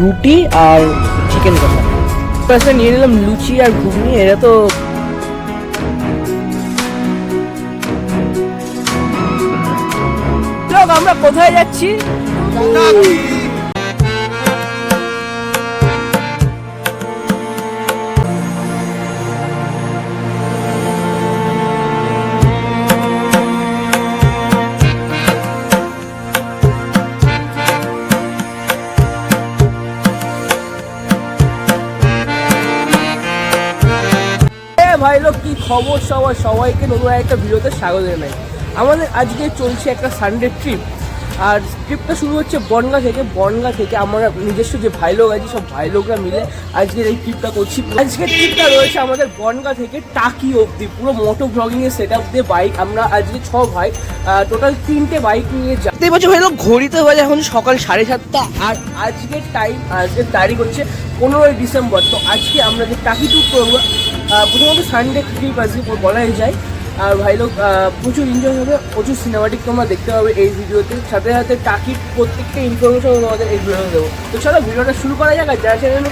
রুটি আর চিকেন কষা তারপরে নিয়ে নিলাম লুচি আর ঘুগনি, এরা তো আমরা কোথায় যাচ্ছি? খবর সবার সবাইকে নতুন একটা ভিডিওতে স্বাগত জানাই। আমাদের আজকে চলছে একটা সানডে ট্রিপ আর ট্রিপটা শুরু হচ্ছে বনগা থেকে। বনগা থেকে আমরা নিজস্ব যে ভাই লোক আছে সব ভাই লোকরা মিলে আজকে এই ট্রিপটা করছি। আজকের ট্রিপটা রয়েছে আমাদের বনগা থেকে টাকি অবধি। পুরো মোটো ব্লগিং এর সেট আপ দিয়ে বাইক আমরা আজকে ছ ভাই টোটাল তিনটে বাইক নিয়ে পাচ্ছি ভাই লোক ঘড়িতে বাজে এখন সকাল সাড়ে সাতটা। আর আজকের টাইম আজকের তারিখ হচ্ছে পনেরোই ডিসেম্বর। তো আজকে আমরা যে টাকি ট্যুর করব প্রথমত সানডে ট্রিপ আজকে বলাই যায়। আর ভাই লোক প্রচুর এনজয় হবে, প্রচুর সিনেমাটিক তোমরা দেখতে পাবে এই ভিডিওতে সাথে সাথে টাকির প্রত্যেকটা ইনফরমেশন তোমাদের এই ভিডিওতে দেবো। তো চলো, ভিডিওটা শুরু করা যাক আর যারা চ্যানেল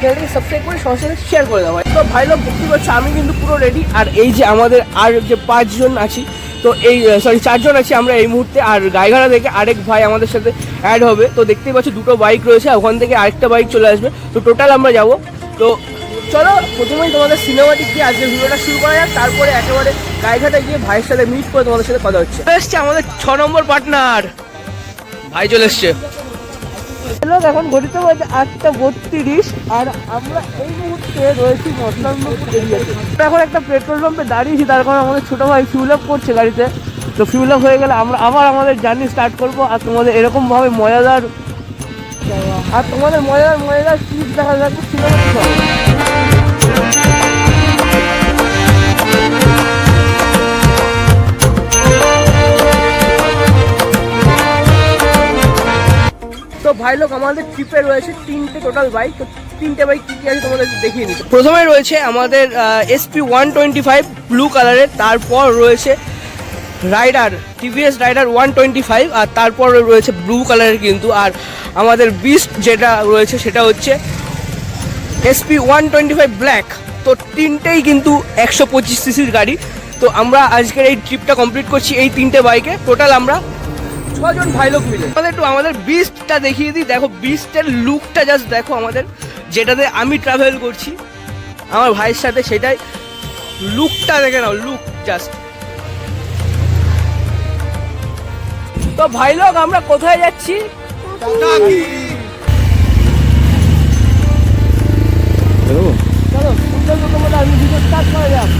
চ্যানেলটিকে সাবস্ক্রাইব করে সবার সাথে শেয়ার করে দেওয়া তো ভাই লোক, দেখতে পাচ্ছ, আমি কিন্তু পুরো রেডি আর এই যে আমাদের আর যে পাঁচজন আছি, তো এই সরি চারজন আছি আমরা এই মুহূর্তে। আর গাইঘাড়া থেকে আরেক ভাই আমাদের সাথে অ্যাড হবে। তো দেখতেই পাচ্ছ, দুটো বাইক রয়েছে ওখান থেকে আরেকটা বাইক চলে আসবে। তো টোটাল আমরা যাব। তো চলো প্রথমেই তোমাদের সিনেমাটিক দিয়ে আজকে ভিডিওটা শুরু করা যাক তারপরে একেবারে গাইঘাটা গিয়ে ভাইয়ের সাথে মিট করে তোমাদের সাথে কথা হচ্ছে। চলে এসছে আমাদের ছ নম্বর পার্টনার ভাই চলে এসছে। হ্যালো এখন ঘটিতে বাজে আটটা বত্রিশ আর আমরা এই মুহূর্তে রয়েছি মতলবপুর এরিয়াতে। এখন একটা পেট্রোল পাম্পে দাঁড়িয়েছি তার কারণ আমাদের ছোটো ভাই ফিউল আপ করছে গাড়িতে। তো ফিউল আপ হয়ে গেলে আমরা আবার আমাদের জার্নি স্টার্ট করব আর তোমাদের এরকমভাবে মজাদার আর তোমাদের মজাদার মজাদার ক্লিপ দেখা যাচ্ছে সিনেমা তো ভাই লোক, আমাদের ট্রিপে রয়েছে, তিনটে টোটাল বাইক তো তিনটে বাইক কী কি আছে তোমাদের দেখিয়ে নিচ্ছি প্রথমে রয়েছে আমাদের SP one twenty five blue কালারের তারপর রয়েছে rider TVS rider one twenty five আর তারপর রয়েছে ব্লু কালারের কিন্তু, আর আমাদের বিস্ট যেটা রয়েছে সেটা হচ্ছে SP one twenty five black তো তিনটেই কিন্তু একশো পঁচিশ সিসির গাড়ি। তো আমরা আজকের এই ট্রিপটা কমপ্লিট করছি এই তিনটে বাইকে টোটাল আমরা ছজন ভাই লোক মিলে। আমাদের একটু আমাদের বিস্টটা দেখিয়ে দিই। দেখো বিস্টের লুকটা জাস্ট দেখো আমাদের। যেটাতে আমি ট্রাভেল করছি আমার ভাইয়ের সাথে সেটাই। লুকটা দেখে নাও লুক জাস্ট তো ভাই লোক আমরা কোথায় যাচ্ছি? চলো। সুন্দর মতো আমি ভিডিও স্টার্ট করা যাক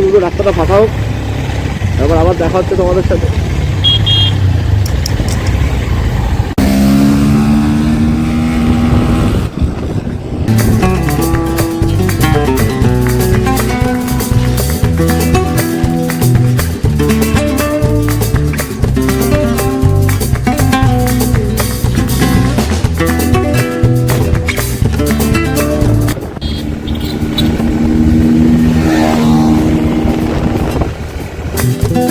হোক পুরো রাস্তাটা ফাঁকা হোক। এবার আবার দেখা হচ্ছে তোমাদের সাথে। তোমরা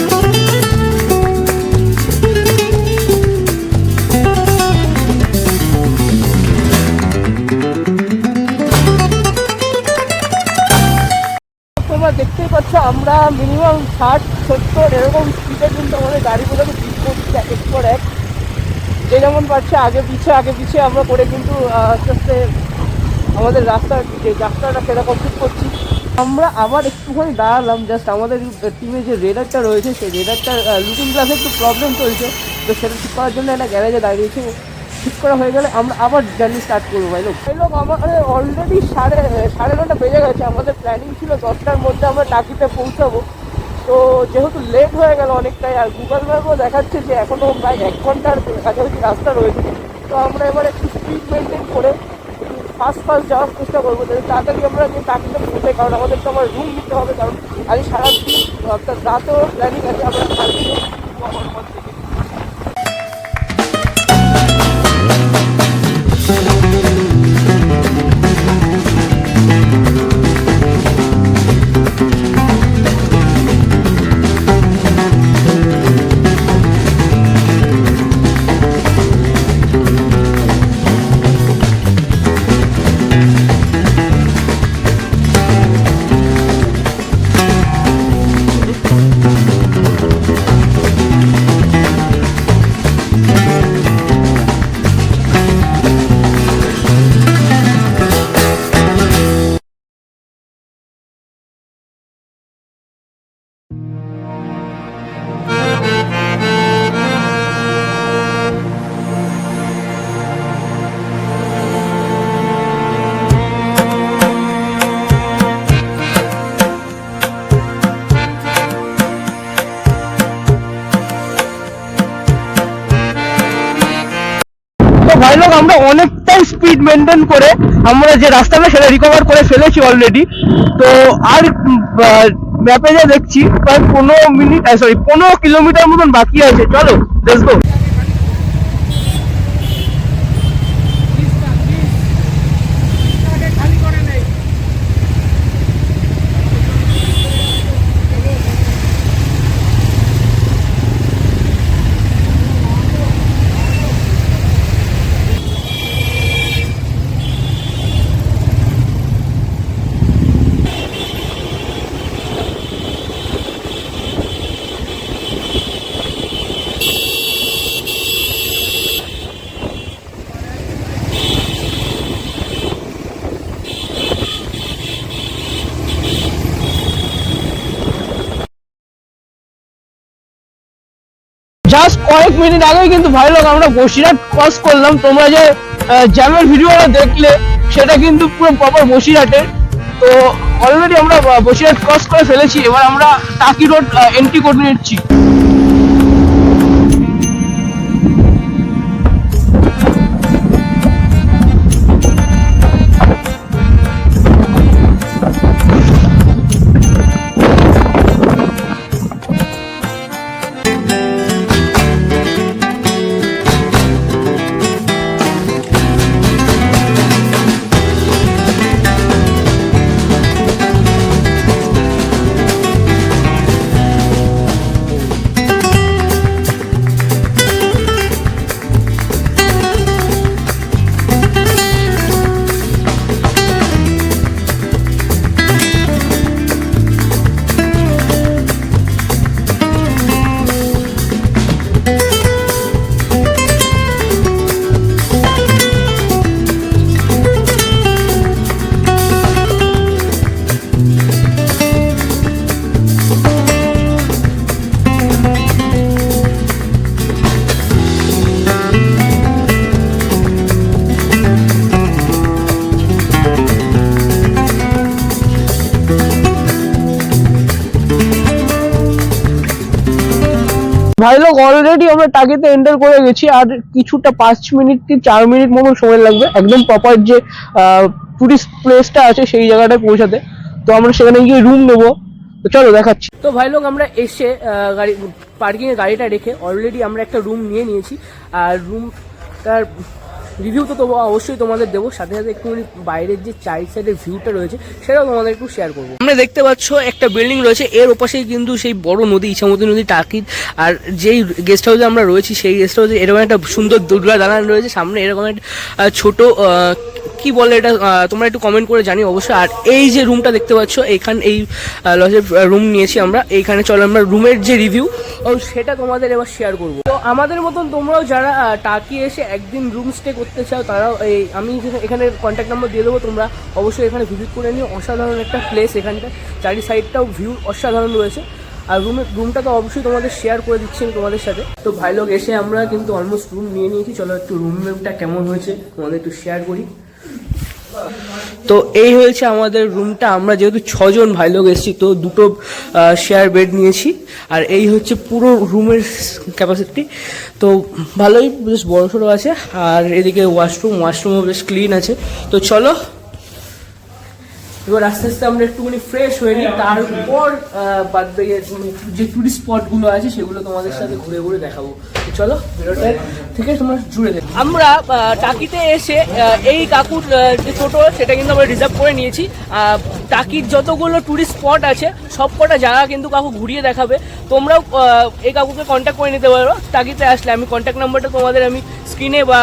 দেখতেই পাচ্ছ, আমরা মিনিমাম ষাট, সত্তর এরকম স্পিডে কিন্তু আমাদের গাড়িগুলোকে বিট করছি এক পর এক। যে যেমন পারছে, আগে পিছিয়ে আগে পিছিয়ে আমরা করে কিন্তু আস্তে আস্তে আমাদের রাস্তা যে রাস্তাটা সেরকম ঠিক করছি। আমরা আবার একটুখানি দাঁড়ালাম জাস্ট আমাদের টিমে যে রেডারটা রয়েছে, সেই রেডারটার লুকিং গ্লাসে একটু প্রবলেম চলছে। তো সেটা ঠিক করার জন্য একটা গ্যারেজে দাঁড়িয়েছি ঠিক করা হয়ে গেলে আমরা আবার জার্নি স্টার্ট করব, ভাই। লোক ভাই লোক, আমাদের অলরেডি সাড়ে সাড়ে নটা বেজে গেছে। আমাদের প্ল্যানিং ছিল দশটার মধ্যে আমরা টাকিতে পৌঁছাবো। তো যেহেতু লেট হয়ে গেল অনেকটাই, আর গুগল ম্যাপও দেখাচ্ছে যে এখনও প্রায় এক ঘণ্টার কাছাকাছি রাস্তা রয়েছে। তো আমরা এবার একটু স্পিড মেনটেন করে ফাস্ট ফার্স্ট যাওয়ার চেষ্টা করব যাতে তাড়াতাড়ি আমরা যে টাকিতে ঘুরতে কারণ আমাদের তো আমার রুম নিতে হবে, কারণ আজ সারাদিন, অর্থাৎ রাতেও প্ল্যানিং আছে, আমরা কালকে আমার অনেকটাই স্পিড মেনটেন করে আমরা যে রাস্তাটা সেটা রিকভার করে ফেলেছি অলরেডি তো আর ম্যাপে যা দেখছি, প্রায় পনেরো মিনিট সরি পনেরো কিলোমিটার মতন বাকি আছে। চলো লেটস গো জাস্ট কয়েক মিনিট আগেই কিন্তু ভাই লোক আমরা বসিরহাট ক্রস করলাম। তোমরা যে জ্যামের ভিডিওটা দেখলে, সেটা কিন্তু পুরো প্রপার বসিরহাটের। তো অলরেডি আমরা বসিরহাট ক্রস করে ফেলেছি। এবার আমরা টাকি রোড এন্ট্রি করে নিচ্ছি। ভাই লোক অলরেডি আমরা টাকিতে এন্টার করে গেছি, আর কিছুটা পাঁচ মিনিট কি চার মিনিট মতন সময় লাগবে। একদম প্রপার যে টুরিস্ট প্লেসটা আছে সেই জায়গাটায় পৌঁছাতে। তো আমরা সেখানে গিয়ে রুম নেব। তো চলো দেখাচ্ছি। তো ভাই লোক আমরা এসে গাড়ি পার্কিংয়ে গাড়িটা রেখে অলরেডি আমরা একটা রুম নিয়ে নিয়েছি। আর রুমটার রিভিউ তো তোমার অবশ্যই তোমাদের দেবো। সাথে সাথে একটু বাইরের যে চাই সাইডের ভিউটা রয়েছে, সেটাও তোমাদের একটু শেয়ার করব। আমরা দেখতে পাচ্ছ একটা বিল্ডিং রয়েছে, এর ওপাশেই কিন্তু সেই বড় নদী, ইছামতি নদী টাকির আর যেই গেস্ট হাউসে আমরা রয়েছি, সেই গেস্ট হাউসে এরকম একটা সুন্দর দুর্গা দালান রয়েছে। সামনে এরকম একটা ছোটো কি বলে এটা তোমরা একটু কমেন্ট করে জানি অবশ্যই। আর এই যে রুমটা দেখতে পাচ্ছ, এইখান, এই লজের রুম নিয়েছি আমরা। এইখানে চলো আমরা রুমের যে রিভিউ ও, সেটা তোমাদের এবার শেয়ার করব। তো আমাদের মতন তোমরাও যারা টাকি এসে একদিন রুম স্টে করতে চাও, তারাও এই, আমি এখানে কন্ট্যাক্ট নাম্বার দিয়ে দেবো, তোমরা অবশ্যই এখানে ভিজিট করে নিও। অসাধারণ একটা প্লেস এখানটা। চারি সাইডটাও ভিউ অসাধারণ রয়েছে। আর রুমের রুমটা তো অবশ্যই তোমাদের শেয়ার করে দিচ্ছি আমি তোমাদের সাথে। তো ভাই লোক এসে আমরা কিন্তু অলমোস্ট রুম নিয়ে নিয়েছি। চলো একটু রুম রুমটা কেমন হয়েছে, তোমাদের একটু শেয়ার করি। তো এই হয়েছে আমাদের রুমটা আমরা যেহেতু ছজন ভাই লোক এসেছি, তো দুটো শেয়ার বেড নিয়েছি। আর এই হচ্ছে পুরো রুমের ক্যাপাসিটি তো ভালোই, বেশ বড় সড়ো আছে। আর এদিকে ওয়াশরুম ওয়াশরুমও বেশ ক্লিন আছে। তো চলো এবার আস্তে আস্তে আমরা একটুখানি ফ্রেশ হয়ে নিই। তারপর বাদ বাকি যে টুরিস্ট স্পটগুলো আছে সেগুলো তোমাদের সাথে ঘুরে ঘুরে দেখাবো। চলো ভিডিওটা থেকে তোমরা জুড়ে দেখো। আমরা টাকিতে এসে এই কাকুর যে টোটো সেটা কিন্তু আমরা রিজার্ভ করে নিয়েছি। টাকির যতগুলো টুরিস্ট স্পট আছে সব কটা জায়গা কিন্তু কাকু ঘুরিয়ে দেখাবে। তোমরাও এই কাকুকে কন্ট্যাক্ট করে নিতে পারো। টাকিতে আসলে আমি কন্ট্যাক্ট নাম্বারটা তোমাদের আমি স্ক্রিনে বা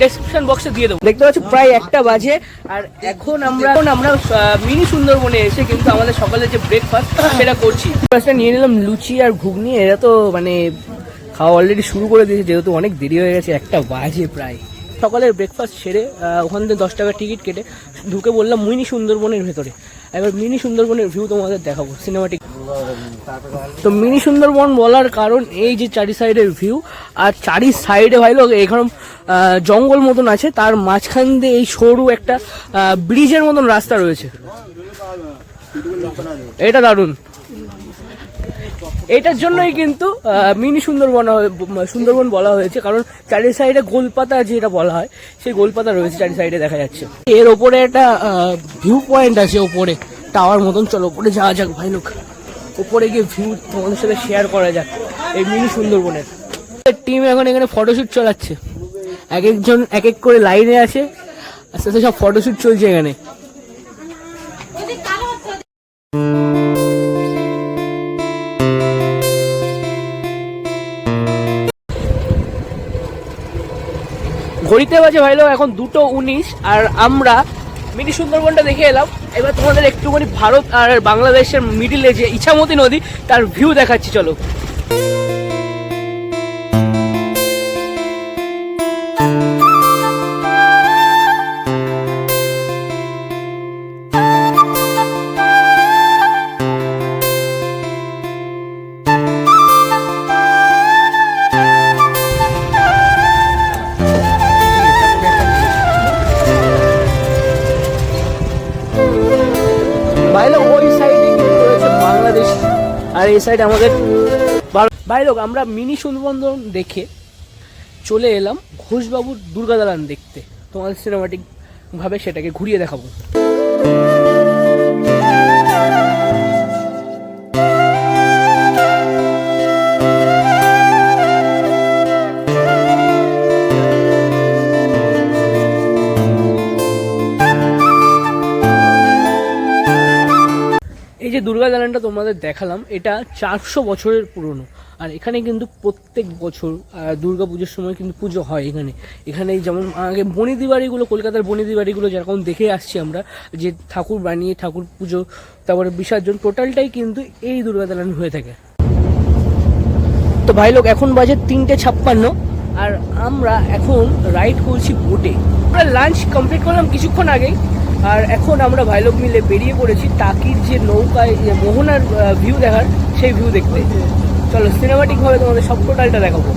ডেসক্রিপশন বক্সে দিয়ে দেবো। দেখতে পাচ্ছ, প্রায় একটা বাজে, আর এখন আমরা এখন আমরা মিনি সুন্দরবনে এসে কিন্তু আমাদের সকালে যে ব্রেকফাস্ট সেটা করছি। ব্রেকফাস্টটা নিয়ে নিলাম লুচি আর ঘুগনি, এরা তো মানে খাওয়া অলরেডি শুরু করে দিয়েছে, যেহেতু অনেক দেরি হয়ে গেছে, একটা বাজে প্রায়। সকালের ব্রেকফাস্ট সেরে ওখান থেকে দশ টাকা টিকিট কেটে ঢুকে বললাম মিনি সুন্দরবনের ভেতরে। এবার মিনি সুন্দরবনের ভিউ তোমাদের দেখাবো সিনেমাটিক তো মিনি সুন্দরবন বলার কারণ এই যে চারি সাইডের ভিউ আর চারি সাইডে ভাই লোক এখানে জঙ্গল মতন আছে, তার মাঝখান দিয়ে এই সরু একটা ব্রিজের মতন রাস্তা রয়েছে। এটা দারুণ। এটার জন্যই কিন্তু মিনি সুন্দরবন সুন্দরবন বলা হয়েছে, কারণ চারি সাইডে গোলপাতা যেটা বলা হয়, সেই গোলপাতা রয়েছে চারি সাইডে দেখা যাচ্ছে। এর ওপরে একটা ভিউ পয়েন্ট আছে ওপরে টাওয়ার মতন, চলো, ওপরে যাওয়া যাক ভাই লোক। উপরে গিয়ে ভিউ তোমাদের সাথে শেয়ার করা যাক। এই মিনি সুন্দরবনের। টিম এখন এখানে ফটোশ্যুট চলাচ্ছে। এক একজন এক এক করে লাইনে আছে। আস্তে আস্তে সব ফটোশ্যুট চলছে এখানে। ঘড়িতে বাজে ভাইলো এখন দুটো উনিশ, আর আমরা মিনি সুন্দরবনটা দেখে এলাম। এবার তোমাদের একটুখানি ভারত আর বাংলাদেশের মিডিলে যে ইছামতি নদী, তার ভিউ দেখাচ্ছি, চলো। সাইড আমাদের। ভাই লোক, আমরা মিনি সুন্দরবন দেখে চলে এলাম ঘোষবাবুর দুর্গা দালান দেখতে তোমাদের সিনেমাটিক ভাবে সেটাকে ঘুরিয়ে দেখাবো দুর্গা দালানটা তোমাদের দেখালাম, এটা চারশো বছরের পুরনো। আর এখানে কিন্তু প্রত্যেক বছর দুর্গা পুজোর সময় কিন্তু পুজো হয় এখানে। এখানে যেমন আগে বনিদি বাড়িগুলো কলকাতার বনিদি বাড়িগুলো যেরকম দেখে আসছি আমরা, যে ঠাকুর বানিয়ে ঠাকুর পুজো, তারপরে বিসর্জন, টোটালটাই কিন্তু এই দুর্গা দালান হয়ে থাকে। তো ভাই লোক, এখন বাজে তিনটে ছাপ্পান্ন, আর আমরা এখন রাইড করছি বোটে আমরা লাঞ্চ কমপ্লিট করলাম কিছুক্ষণ আগেই। আর এখন আমরা ভাইলোক মিলে বেরিয়ে পড়েছি তাকির যে নৌকায় যে মোহনার ভিউ দেখার সেই ভিউ দেখতে। চলো সিনেমাটিকভাবে তোমাদের সব টোটালটা দেখাবো।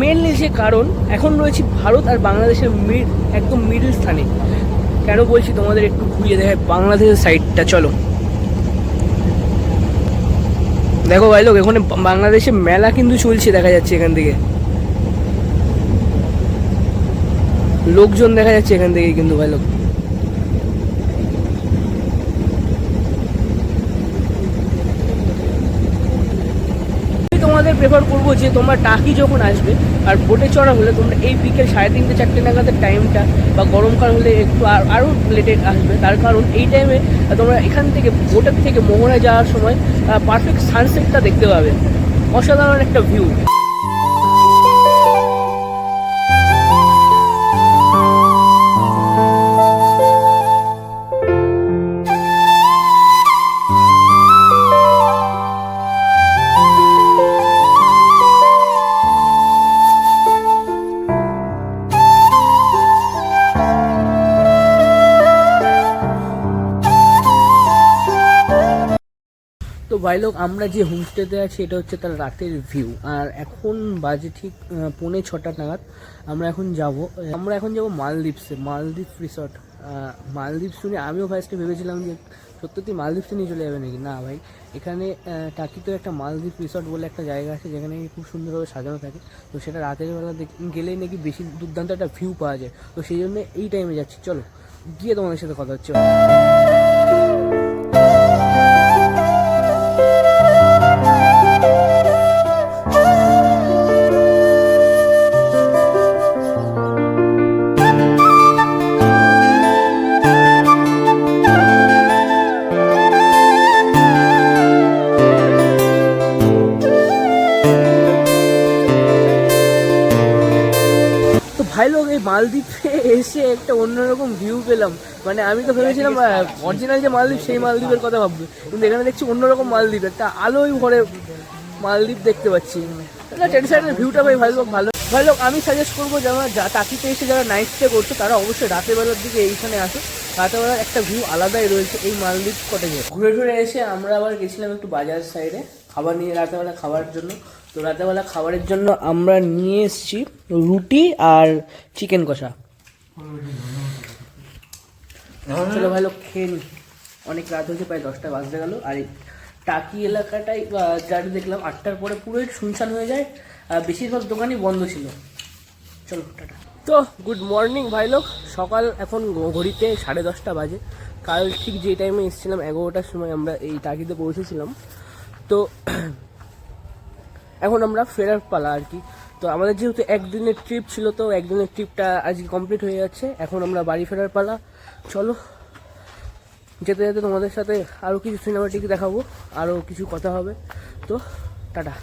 মেনলি যে কারণ, এখন রয়েছে ভারত আর বাংলাদেশের মিড একদম মিডল স্থানে। কেন বলছি তোমাদের একটু ঘুরিয়ে দেখায় বাংলাদেশের সাইডটা চলো। দেখো ভাই, লোক, এখানে বাংলাদেশে মেলা কিন্তু চলছে, দেখা যাচ্ছে এখান থেকে। লোকজন দেখা যাচ্ছে এখান থেকে কিন্তু ভাই, লোক আমি তোমাদের প্রেফার করব যে তোমরা টাকি যখন আসবে, আর বোটে চড়া হলে তোমরা এই বিকেল সাড়ে তিনটে, চারটে নাগাদের টাইমটা বা গরমকাল হলে একটু আর- আরও লেটে আসবে। তার কারণ এই টাইমে তোমরা এখান থেকে বোটের থেকে মোহনায় যাওয়ার সময় পারফেক্ট সানসেটটা দেখতে পাবে। অসাধারণ একটা ভিউ ভাই লোক, আমরা যে হোমস্টেতে আছি, এটা হচ্ছে তার রাতের ভিউ। আর এখন বাজে ঠিক পৌনে ছটা নাগাদ, আমরা এখন যাব আমরা এখন যাব মালদ্বীপসে, মালদ্বীপ রিসর্ট মালদ্বীপ শুনে আমিও ফার্স্টে ভেবেছিলাম যে, সত্যি মালদ্বীপসে নিয়ে চলে যাবে নাকি? না ভাই, এখানে টাকিতে একটা মালদ্বীপ রিসর্ট বলে একটা জায়গা আছে, যেখানে খুব সুন্দরভাবে সাজানো থাকে। তো সেটা রাতের বেলা গেলেই নাকি বেশি দুর্দান্ত একটা ভিউ পাওয়া যায়। তো সেই জন্য এই টাইমে যাচ্ছি। চলো, গিয়ে তোমাদের সাথে কথা হচ্ছে। মালদ্বীপে এসে একটা অন্যরকম ভিউ পেলাম। মানে আমি তো ভেবেছিলাম অরিজিনাল যে মালদ্বীপ, সেই মালদ্বীপের কথা ভাববো। কিন্তু এখানে দেখছি অন্যরকম মালদ্বীপ, একটা আলোয় ভরে মালদ্বীপ দেখতে পাচ্ছি। ট্রেডিশনাল ভিউটা ভাই ভালো ভাই লোক, আমি সাজেস্ট করব যারা, যা টাকিতে এসে যারা নাইট স্টে করছ, তারা অবশ্যই রাতের বেলার দিকে এইখানে আসো। রাতের বেলার একটা ভিউ আলাদাই রয়েছে এই মালদ্বীপ কটেজে ঘুরে ঘুরে এসে আমরা আবার গেছিলাম একটু বাজার সাইডে খাবার নিয়ে, রাতেরবেলা খাওয়ার জন্য। তো রাতেরবেলা খাবারের জন্য আমরা নিয়ে এসেছি রুটি আর চিকেন কষা। চলো ভালো খেয়ে নি। অনেক রাত হয়েছে, প্রায় দশটা বাজতে গেল। আর এই টাকি এলাকাটাই যা দেখলাম, আটটার পরে পুরোই শুনশান হয়ে যায়। আর বেশিরভাগ দোকানই বন্ধ ছিল। চলো, টাটা। তো গুড মর্নিং ভাই লোক। সকাল এখন ঘড়িতে সাড়ে দশটা বাজে। কাল ঠিক যে টাইমে এসেছিলাম, এগারোটার সময় আমরা এই টাকিতে পৌঁছেছিলাম। তো, এখন আমরা ফেরার পালা আর কি। তো আমাদের যেহেতু একদিনের ট্রিপ ছিল, তো একদিনের ট্রিপটা আজকে কমপ্লিট হয়ে যাচ্ছে। এখন আমরা বাড়ি ফেরার পালা। চলো, যেতে যেতে তোমাদের সাথে আরও কিছু সিনেমাটিক দেখাবো আরও কিছু কথা হবে। তো, টাটা।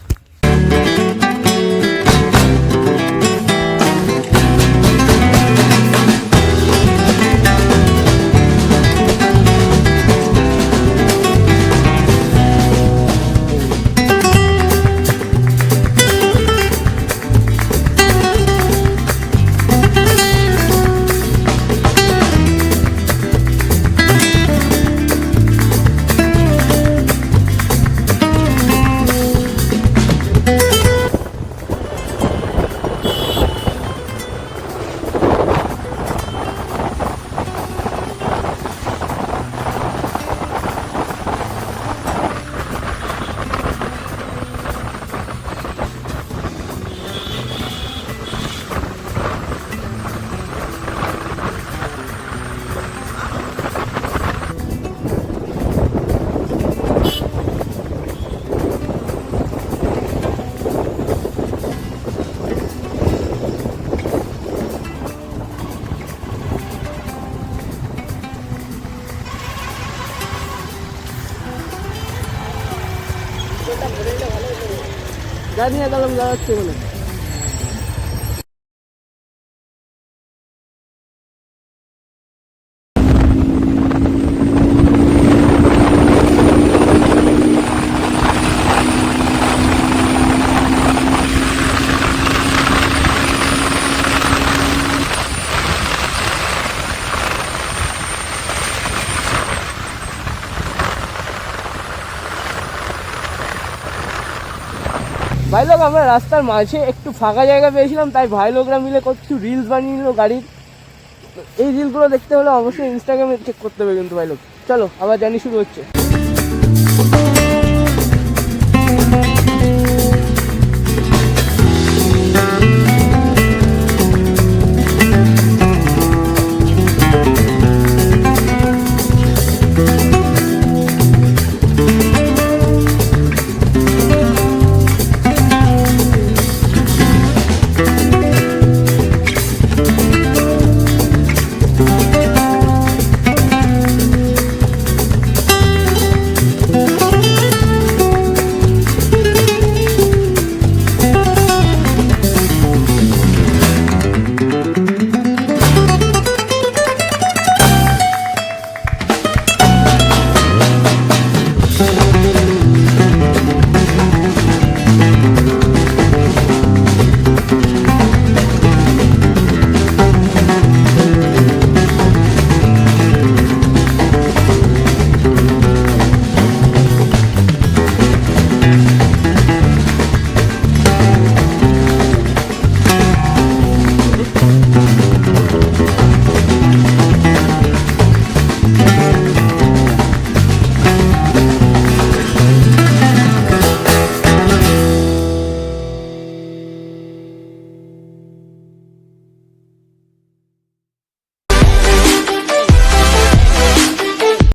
জানি না গেলাম যাচ্ছে ভাই লোক আমরা রাস্তার মাঝে একটু ফাঁকা জায়গা পেয়েছিলাম, তাই ভাই লোকরা মিলে কিছু রিলস বানিয়ে নিল গাড়ির। এই রিলগুলো দেখতে হলে অবশ্যই ইনস্টাগ্রামে চেক করতে হবে কিন্তু ভাই লোক চলো, আবার জানি শুরু হচ্ছে।